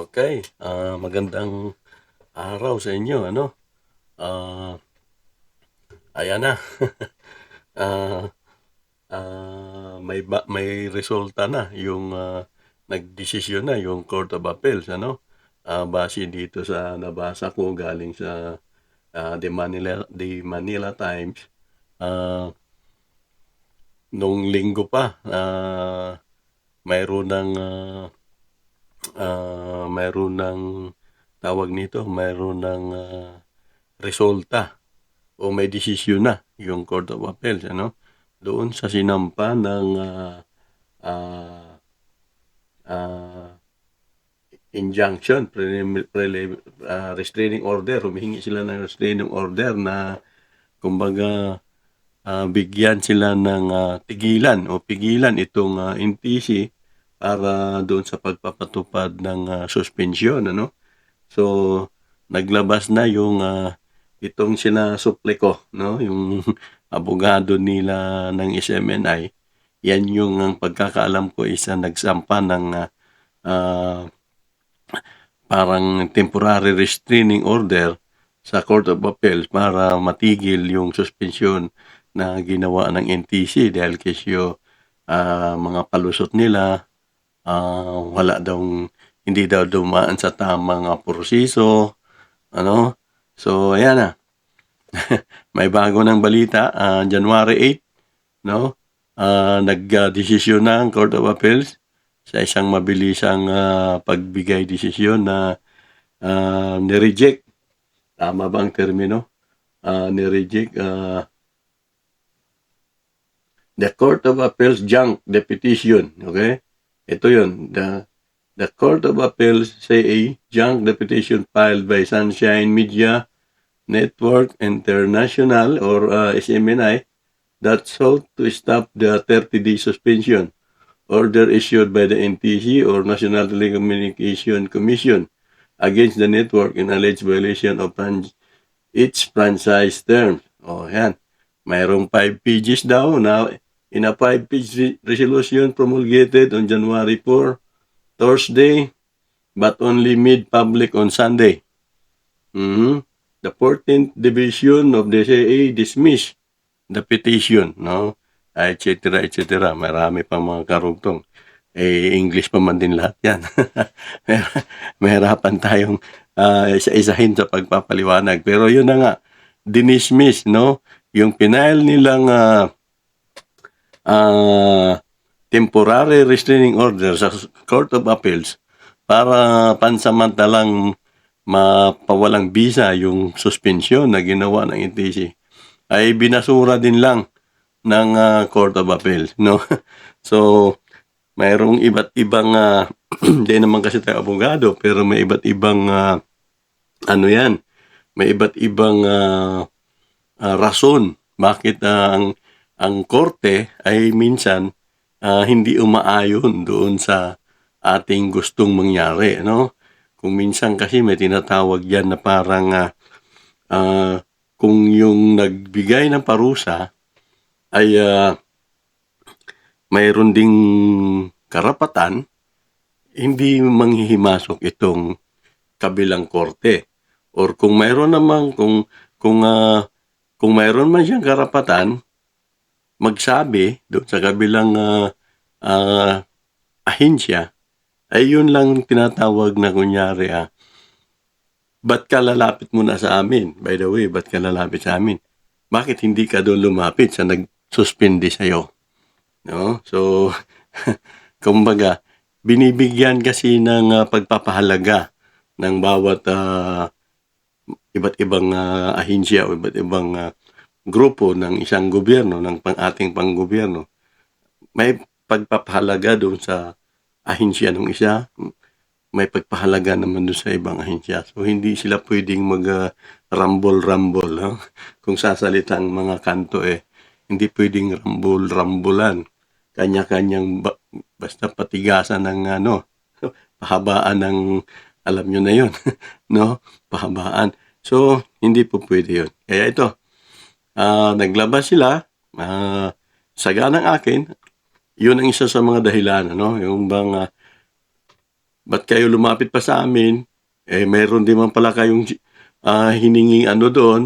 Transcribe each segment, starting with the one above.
Okay, ah, magandang araw sa inyo, ano? Ah, ayan na. Ah, ah, may ba, may resulta na yung ah, nagdesisyon na yung Court of Appeals, ano? Ah, base dito sa nabasa ko galing sa ah, The Manila The Manila Times. Ah, nung linggo pa, ah, mayroon ng ah, ah, mayroon ng tawag nito, mayroon ng ah, resulta o may desisyon na yung Court of Appeals ano? Doon sa sinampa ng ah, ah, ah, injunction prelim, prelim, ah, restraining order. Humihingi sila ng restraining order na kumbaga ah, bigyan sila ng ah, tigilan o pigilan itong ah, NTC para doon sa pagpapatupad ng ah, suspension ano? So naglabas na yung ah, itong sinasuple ko no? Yung abogado nila ng SMNI yan yung ang pagkakaalam ko isa nagsampa ng ah, ah, parang temporary restraining order sa Court of Appeals para matigil yung suspension na ginawa ng NTC dahil kesyo ah, mga palusot nila ah, wala daw hindi daw dumaan sa tamang ah, proseso ano? So ayan na. May bago ng balita ah, January 8 no? Ah, nagdesisyon na ang Court of Appeals sa isang mabilisang ah, pagbigay desisyon na ah, ni-reject. Tama ba ang termino? Ah, ni-reject ah, the Court of Appeals junk the petition okay ito yun the the Court of Appeals say junk the petition filed by Sunshine Media Network International or uh, SMNI that sought to stop the 30-day suspension order issued by the NTC or National Telecommunication Commission against the network in alleged violation of its franchise terms. O, yan. Mayroong 5 pages daw na in a 5-page re- resolution promulgated on January 4, Thursday, but only made public on Sunday. Mhm. The 14th Division of the CA dismissed the petition, no? etc. etc. Marami pa mga karugtong. Eh, English pa man din lahat yan. Mahirapan tayong ah, isa-isahin sa pagpapaliwanag. Pero yun na nga, dinismiss, no? Yung pinail nilang ah, ah, temporary restraining order sa Court of Appeals para pansamantalang mapawalang bisa yung suspension na ginawa ng NTC ay binasura din lang ng ah, Court of Appeals no? So mayroong iba't ibang hindi naman kasi tayo abogado pero may iba't ibang ah, ano yan? May iba't ibang ah, ah, rason bakit ah, ang ang korte ay minsan ah, hindi umaayon doon sa ating gustong mangyari no kung minsan kasi may tinatawag yan na parang ah, ah, kung yung nagbigay ng parusa ay ah, mayroon ding karapatan hindi manghihimasok itong kabilang korte. Or kung mayroon naman kung kung ah, kung mayroon man siyang karapatan magsabi doon sa kabilang ah, ah, ahensya ay yun lang tinatawag na kunyari ah, ba't ka lalapit muna sa amin? By the way, ba't ka lalapit sa amin? Bakit hindi ka doon lumapit sa nag-suspende sa'yo? No? So, kumbaga, binibigyan kasi ng ah, pagpapahalaga ng bawat ah, iba't ibang ah, ahensya o iba't ibang ah, grupo ng isang gobyerno, ng pang ating panggobyerno. May pagpapahalaga doon sa ahensya ng isa, may pagpahalaga naman doon sa ibang ahensya. So, hindi sila pwedeng mag ah, rumble-rumble. ha? Kung sasalitang mga kanto eh, hindi pwedeng rumble-rambulan. Kanya-kanyang ba- basta patigasan ng ano, pahabaan ng, alam nyo na yun, no? Pahabaan. So, hindi po pwede yun. Kaya ito, ah, naglabas sila, ah, saga ng akin, yun ang isa sa mga dahilan, ano? Yung bang ah, ba't kayo lumapit pa sa amin? Eh, meron din man pala kayong ah, hininging ano doon,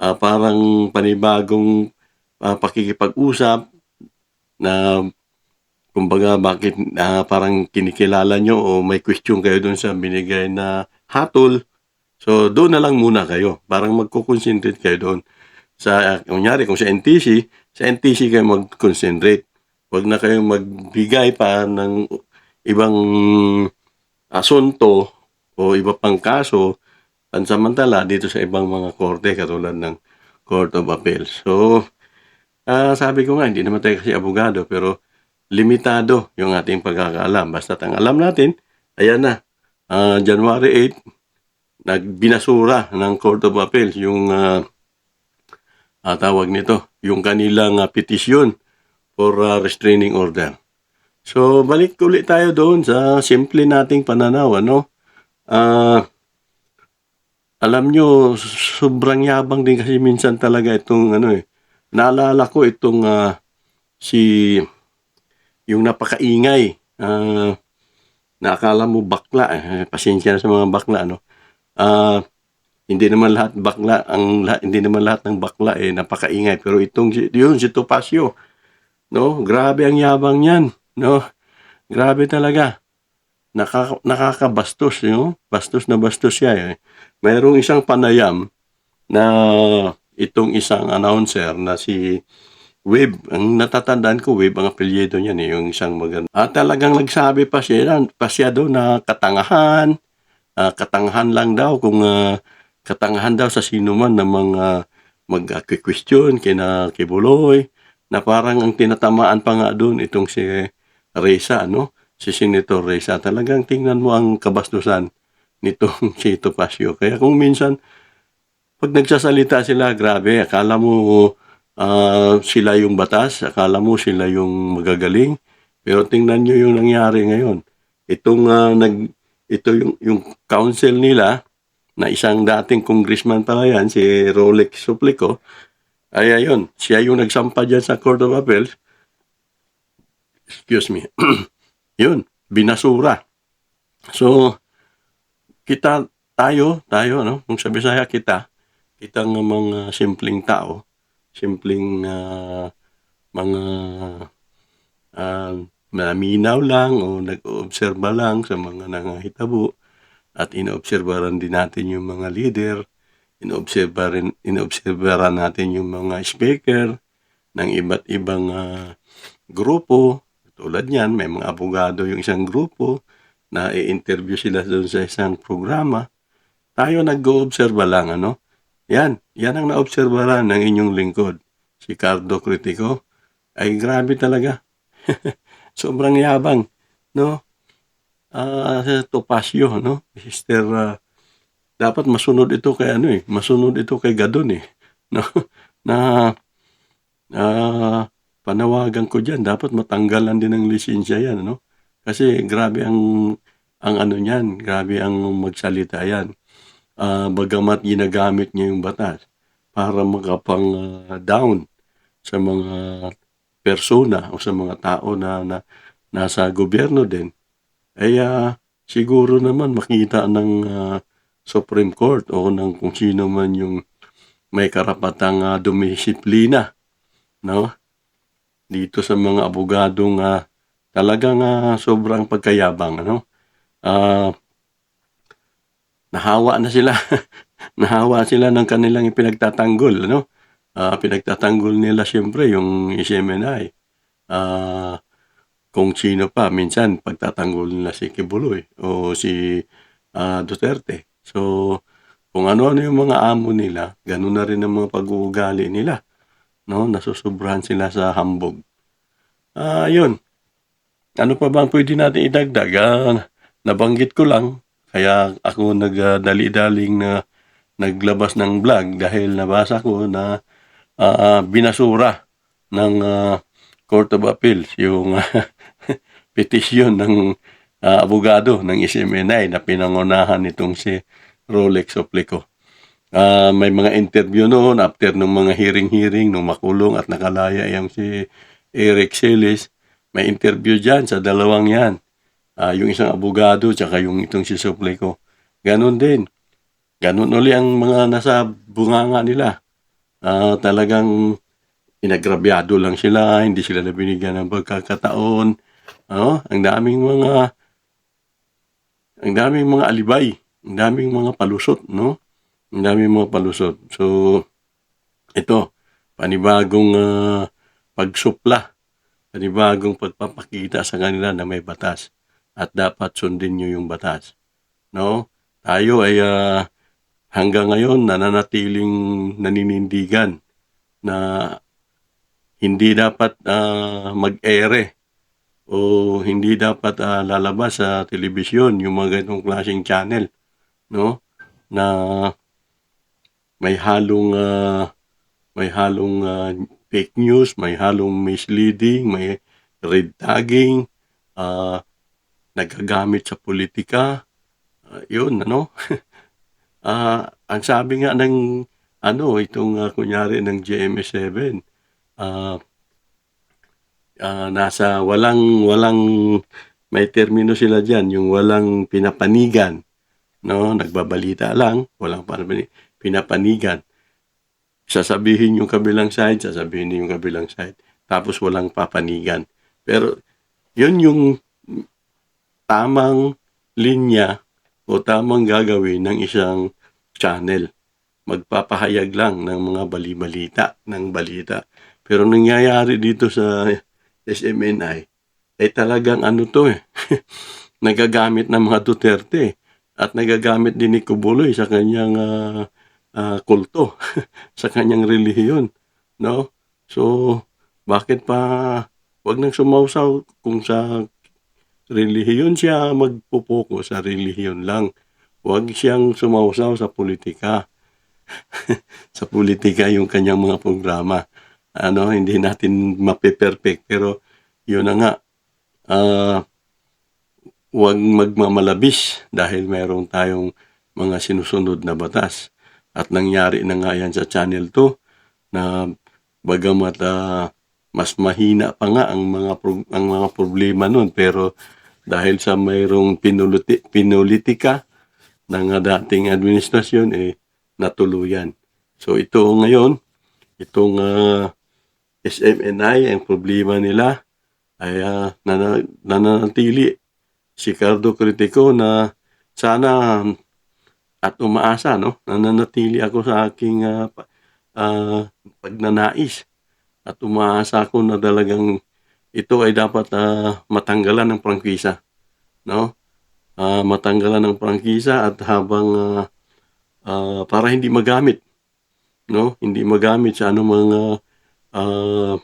ah, parang panibagong ah, pakikipag-usap na kumbaga bakit ah, parang kinikilala nyo o may question kayo doon sa binigay na hatol. So, doon na lang muna kayo. Parang magko-concentrate kayo doon. Sa, kunyari, kung sa NTC, sa NTC kayo mag-concentrate. Huwag na kayong magbigay pa ng ibang asunto o iba pang kaso pansamantala dito sa ibang mga korte katulad ng Court of Appeals. So, ah, sabi ko nga, hindi naman tayo kasi abogado pero limitado yung ating pagkakaalam. Basta ang alam natin, ayan na, ah, January 8, nagbinasura ng Court of Appeals yung ah, ah, tawag nito, yung kanilang ah, petisyon for ah, restraining order. So, balik ulit tayo doon sa simple nating pananaw, ano? Ah, alam nyo, sobrang yabang din kasi minsan talaga itong ano eh. Naalala ko itong ah, si yung napakaingay. ah nakakala mo bakla. Eh, pasensya na sa mga bakla, no? Ah, hindi naman lahat bakla, ang hindi naman lahat ng bakla eh napakaingay. Pero itong yun si Topacio, no? Grabe ang yabang niyan, no? Grabe talaga. Nakaka, nakakabastos, no? Bastos na bastos siya. Eh. Mayroong isang panayam na itong isang announcer na si Web, ang natatandaan ko, Web, ang apelyido niya eh, yung isang maganda. At talagang nagsabi pa siya, pa siya doon na katangahan, ah, katangahan lang daw kung ah, katangahan daw sa sino man na mga mag-question kina Kibuloy, na parang ang tinatamaan pa nga doon itong si Reza, no? Si Senator Reza. Talagang tingnan mo ang kabastusan nitong si Topacio. Kaya kung minsan, pag nagsasalita sila, grabe, akala mo ah, sila yung batas, akala mo sila yung magagaling. Pero tingnan nyo yung nangyari ngayon. Itong ah, nag, ito yung, yung council nila, na isang dating congressman pala yan, si Rolex Suplico, ay ayun, siya yung nagsampa dyan sa Court of Appeals. Excuse me. yun, binasura. So, kita, tayo, tayo, no? Kung sa Bisaya kita, kitang mga simpleng tao, simpleng ah, mga ah, maminaw lang o nag-oobserba lang sa mga nangahitabo at inoobserbaran din natin yung mga leader, inoobserba rin, inoobserbaran natin yung mga speaker ng iba't ibang ah, grupo. Tulad niyan, may mga abogado yung isang grupo na i-interview sila doon sa isang programa. Tayo nag-oobserba lang, ano? Yan, yan ang naobserbaran ng inyong lingkod. Si Cardo Critico. Ay, grabe talaga. Sobrang yabang, no? Ah, Topacio, no? Sister, ah, dapat masunod ito kay ano eh, masunod ito kay Gadon eh, no? Na ah, panawagan ko diyan, dapat matanggalan din ng lisensya yan, no? Kasi grabe ang ang ano niyan, grabe ang magsalita yan. Ah, bagamat ginagamit niya yung batas para makapang ah, down sa mga persona o sa mga tao na, na nasa gobyerno din, ay ah, siguro naman makita ng ah, Supreme Court o ng kung sino man yung may karapatang uh, dumisiplina no? dito sa mga abogadong ah, talagang ah, sobrang pagkayabang ano? Ah, nahawa na sila. Nahawa sila ng kanilang ipinagtatanggol ano? Ah, pinagtatanggol nila siyempre yung SMNI Ah, kung sino pa. Minsan pagtatanggol nila si Kibuloy o si ah, Duterte. So kung ano-ano yung mga amo nila ganun na rin ang mga pag-uugali nila no? Nasusobrahan sila sa hambog. Ah yun. Ano pa bang pwede natin idagdag? Ah, nabanggit ko lang. Kaya ako nagdali-daling na naglabas ng vlog dahil nabasa ko na ah, binasura ng ah, Court of Appeals yung petisyon ng ah, abogado ng SMNI na pinangunahan nitong si Rolex Oplico. Ah, may mga interview noon after ng mga hearing-hearing nung makulong at nakalaya yung si Eric Celis. May interview dyan sa dalawang yan. Ah, yung isang abogado, tsaka yung itong si Suplico. Ganon din. Ganon uli ang mga nasa bunganga nila. Ah, talagang inagrabyado lang sila, hindi sila nabinigyan ng pagkakataon. Ano? Ang daming mga ang daming mga alibay, ang daming mga palusot, no? Ang daming mga palusot. So, ito, panibagong ah, pagsupla, panibagong pagpapakita sa kanila na may batas at dapat sundin nyo yung batas. No? Tayo ay ah, hanggang ngayon nananatiling naninindigan na hindi dapat ah, mag-ere o hindi dapat ah, lalabas sa telebisyon yung mga ganitong klaseng channel no na may halong ah, may halong ah, fake news, may halong misleading, may red tagging, ah, nagagamit sa politika. Ah, yun, ano? Ah, ang sabi nga ng ano, itong ah, kunyari ng GMA7, ah, ah, nasa walang walang may termino sila diyan, yung walang pinapanigan, no? Nagbabalita lang, walang pinapanigan. Sasabihin yung kabilang side, sasabihin din yung kabilang side. Tapos walang papanigan. Pero yun yung tamang linya o tamang gagawin ng isang channel. Magpapahayag lang ng mga bali-balita, ng balita. Pero nangyayari dito sa SMNI, ay talagang ano to eh, nagagamit ng mga Duterte at nagagamit din ni Kubuloy sa kanyang ah, ah, kulto, sa kanyang relihiyon. No? So, bakit pa wag nang sumausaw kung sa relihiyon siya magpupuko sa relihiyon lang. Huwag siyang sumausaw sa politika. sa politika yung kanyang mga programa. Ano, hindi natin mape-perfect pero yun na nga. Ah, huwag magmamalabis dahil meron tayong mga sinusunod na batas. At nangyari na nga yan sa Channel 2 na bagamat ah, mas mahina pa nga ang mga pro- ang mga problema nun pero dahil sa mayroong pinuliti, pinulitika ng dating administrasyon eh natuluyan. So ito ngayon, itong ah, SMNI, ang problema nila ay nana- nananatili si Cardo Critico na sana at umaasa no? Nananatili ako sa aking pa- ah, pagnanais. At umaasa ako na talagang ito ay dapat ah, matanggalan ng prangkisa no? Ah, matanggalan ng prangkisa at habang ah, ah, para hindi magamit no? Hindi magamit sa anumang mga ah,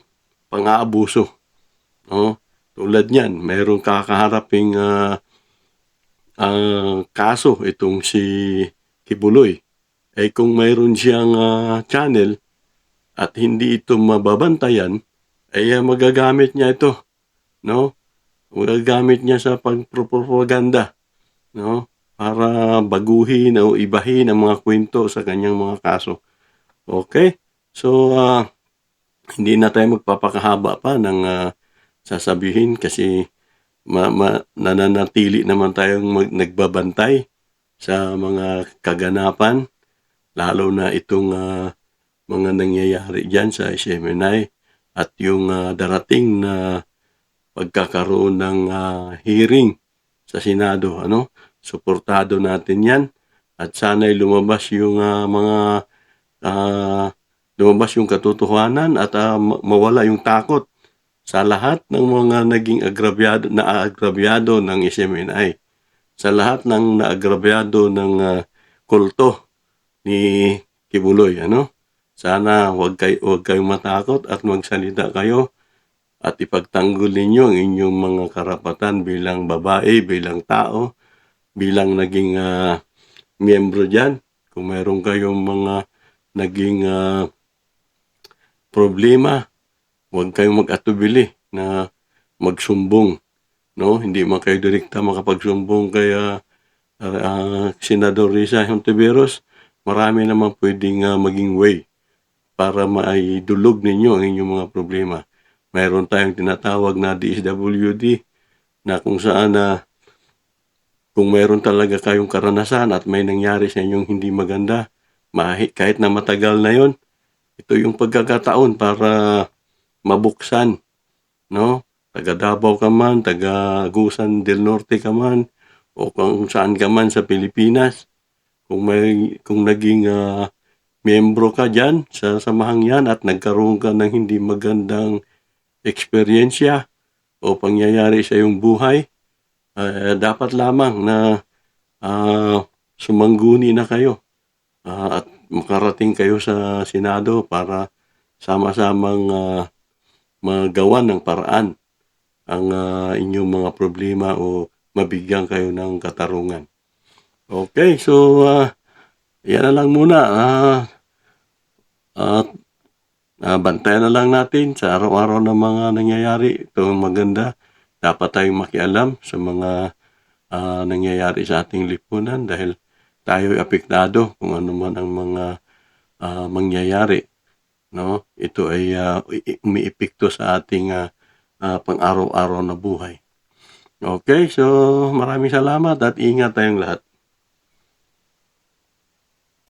pang-aabuso no tulad niyan mayroong kakaharaping ah, ah, kaso itong si Kibuloy eh kung mayroon siyang ah, channel at hindi ito mababantayan ay ah, magagamit niya ito no magagamit niya sa pagpropaganda no para baguhin o ibahin ang mga kwento sa kanyang mga kaso. Okay? So, ah, hindi na tayo magpapakahaba pa ng ah, sasabihin kasi ma- ma- nananatili naman tayong mag- nagbabantay sa mga kaganapan, lalo na itong ah, mga nangyayari dyan sa SMNI at yung ah, darating na pagkakaroon ng ah, hearing sa Senado. Ano? Suportado natin yan at sana'y lumabas yung ah, mga ah, lumabas yung katotohanan at ma- mawala yung takot sa lahat ng mga naging agrabyado na agrabyado ng SMNI sa lahat ng naagrabyado ng ah, kulto ni Kibuloy ano sana wag kay wag kayong matakot at magsalita kayo at ipagtanggol ninyo ang inyong mga karapatan bilang babae, bilang tao, bilang naging ah, miyembro diyan. Kung meron kayong mga naging ah, problema, huwag kayong mag-atubili na magsumbong. No? Hindi man kayo direkta makapagsumbong kaya uh, Senador Risa Hontiveros, marami naman pwedeng ah, maging way para maidulog ninyo ang inyong mga problema. Mayroon tayong tinatawag na DSWD na kung saan na kung mayroon talaga kayong karanasan at may nangyari sa inyong hindi maganda, kahit na matagal na yon, ito yung pagkakataon para mabuksan, no? Taga Davao ka man, taga Gusan del Norte ka man, o kung saan ka man sa Pilipinas, kung may kung naging ah, miyembro ka diyan sa samahang yan at nagkaroon ka ng hindi magandang eksperyensya o pangyayari sa iyong buhay, eh, dapat lamang na ah, sumangguni na kayo ah, at makarating kayo sa Senado para sama-samang ah, magawa ng paraan ang ah, inyong mga problema o mabigyan kayo ng katarungan. Okay, so ah, yan na lang muna. Ah, at ah, bantayan na lang natin sa araw-araw na mga nangyayari. Ito maganda. Dapat tayong makialam sa mga ah, nangyayari sa ating lipunan dahil tayo ay apektado kung ano man ang mga ah, mangyayari. No? Ito ay ah, i- umiipikto sa ating ah, ah, pang-araw-araw na buhay. Okay, so maraming salamat at ingat tayong lahat.